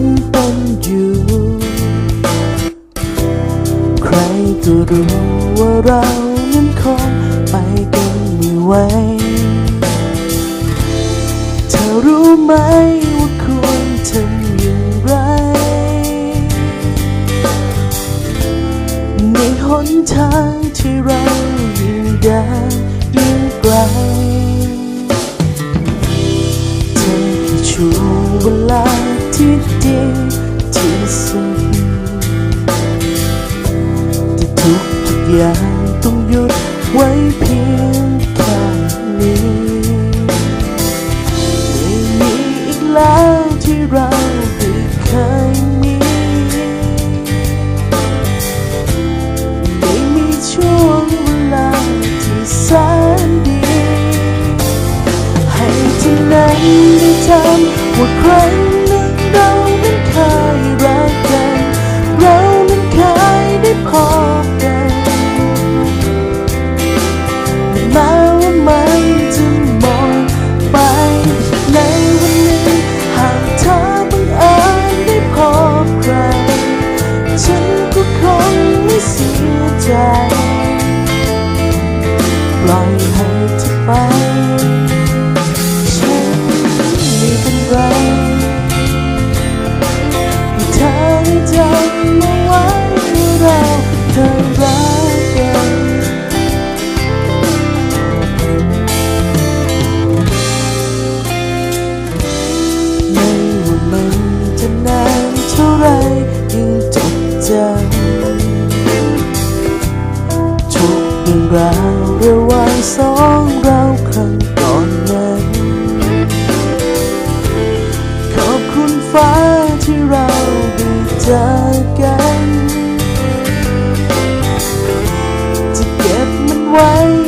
นเป็นอยู่ ใครก็รู้ว่าเรานั้นคงไปกันไม่ไหวเธอรู้ไหมว่าควรทำอย่างไร ในหนทางที่เรายิ่งเดินยิ่งไกล ย่างต้องหยุดไว้เพียงแค่นี้ไม่มีอีกแล้วที่เราได้เคยมีไม่มีช่วงเวลาที่แสนดี ให้ที่นั้นได้จำว่าครั้งหนึ่งเรา เคยรักกันไม่ว่ามันจะนานเท่าไรยิ่งจดจำทุกเรื่องราวระหว่างสองเราครั้งก่อนนั้นขอบคุณฟ้าที่เราได้เจอกัน บ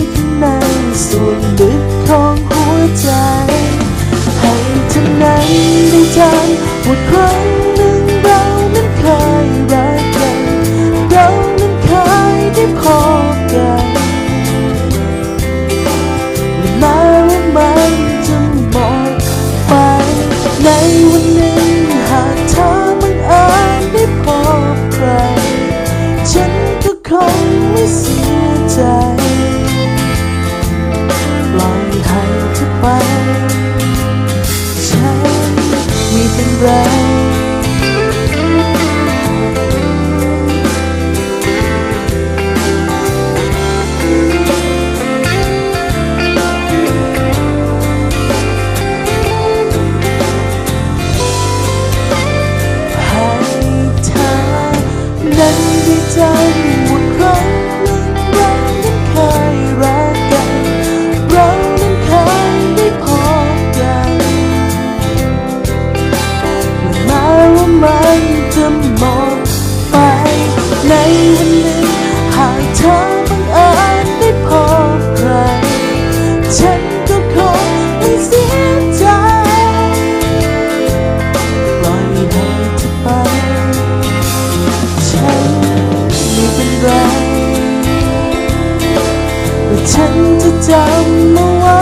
ฉันจะจำเอาไว้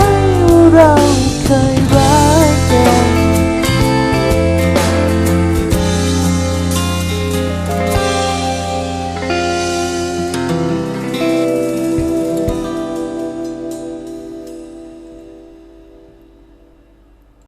ว่าเราเคยรัก